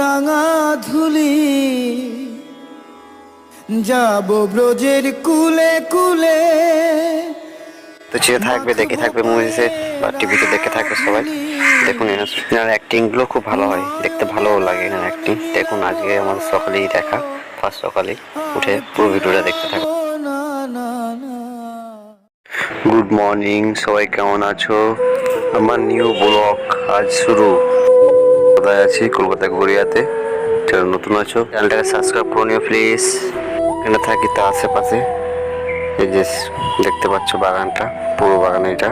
রাঙা ধুলি, যাব ব্রজের কুলে কুলে। তো চেয়ে থাকবে, দেখে থাকবে মুভিসে বা টিভিতে দেখে থাকবে সবাই। দেখুন, এনার অ্যাক্টিংগুলো খুব ভালো হয়, দেখতে ভালোও লাগে এনার অ্যাক্টিং দেখুন, আজকে আমার সকালেই দেখা ফার্স্ট সকালেই উঠে পুরো ভিডিওটা দেখতে থাকো না না না গুড মর্নিং সবাই কেমন আছো? আমার নিউ ব্লগ আজ শুরু। কোথায় আছি? কলকাতা গড়িয়াতে। যারা নতুন আছো, চ্যানেলটাকে সাবস্ক্রাইব করে নিও প্লিজ এখানে থাকি তার আশেপাশে। এই যে দেখতে পাচ্ছ বাগানটা, পুরো বাগান এটা।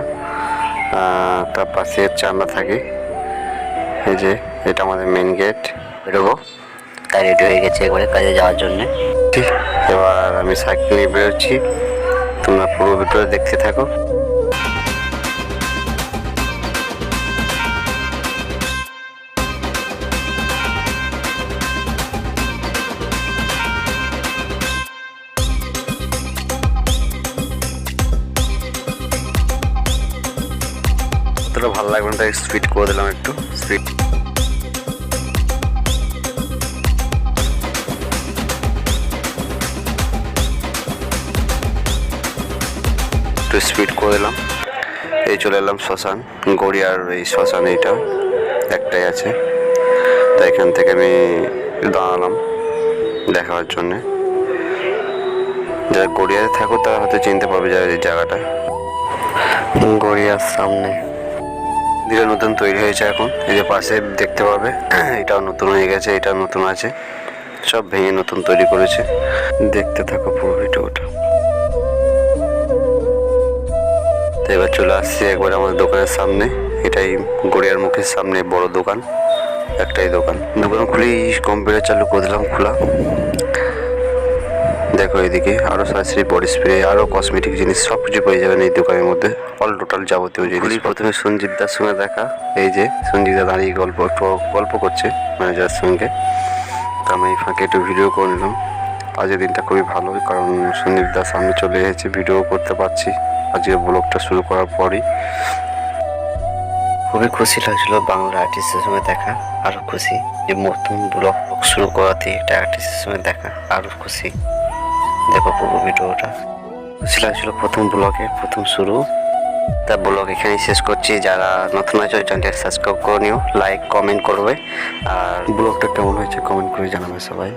তার পাশে হচ্ছে থাকি। এই যে, এটা আমাদের মেন গেট বেরোবো। তাই রেডি হয়ে গেছে একবারে কাজে যাওয়ার জন্যে। ঠিক, এবার আমি সাইকেল নিয়ে বেরোচ্ছি। তোমরা পুরো ভিডিও দেখতে থাকো। অতটা ভালো লাগবে না, তাই স্পিড করে দিলাম একটু স্পিড একটু স্পিড করে দিলাম। এই চলে এলাম শ্মশান, গড়িয়ার এই শ্মশান এইটা, একটাই আছে। তাই এখান থেকে আমি দাঁড়ালাম দেখার জন্যে। যারা গড়িয়াতে থাকো, তারা হয়তো চিনতে পারবে যারা এই জায়গাটা। গড়িয়ার সামনে। দিকে নতুন তৈরি হয়েছে এখন। এই যে পাশে দেখতে পাবে, এটাও নতুন হয়ে গেছে, এটাও নতুন আছে। সব ভেঙে নতুন তৈরি করেছে। দেখতে থাকো পুরো ভিডিওটা। তো এবার চলে আসছি একবার আমাদের দোকানের সামনে। এটাই গড়িয়ার মুখের সামনে বড় দোকান, একটাই দোকান। দোকান খুলেই কম্পিউটার চালু করে দিলাম, খোলা। দেখো এদিকে আরও সার্জারি বডি স্প্রে আরও কসমেটিক জিনিস সব কিছু পেয়ে যাবেন এই দোকানের মধ্যে। অল টোটাল যাবতীয় জিনিস। প্রথমে সঞ্জিত দার সঙ্গে দেখা। এই যে সঞ্জিত দা দাঁড়িয়ে গল্প গল্প করছে ম্যানেজারের সঙ্গে। তো আমি ফাঁকে একটু ভিডিও করে নিলাম। আজকের দিনটা খুবই ভালো কারণ সন্দীপ দার সামনে চলে এসেছে ভিডিও করতে পারছি। আজকে ব্লগটা শুরু করার পরই। খুবই খুশি লাগছিল বাংলা আর্টিস্টের সঙ্গে দেখা আরও খুশি। যে নতুন ব্লগ শুরু করাতে একটা আর্টিস্টের সঙ্গে দেখা আরও খুশি। দেখো পুরো ভিডিওটা সেটা ছিল প্রথম ব্লগে, প্রথম শুরু। তা ব্লগ এখানেই শেষ করছি। যারা নতুন আছে ওই চ্যানেলটা সাবস্ক্রাইব করে নিও লাইক কমেন্ট করবে। আর ব্লগটা কেমন হয়েছে কমেন্ট করে জানাবে সবাই।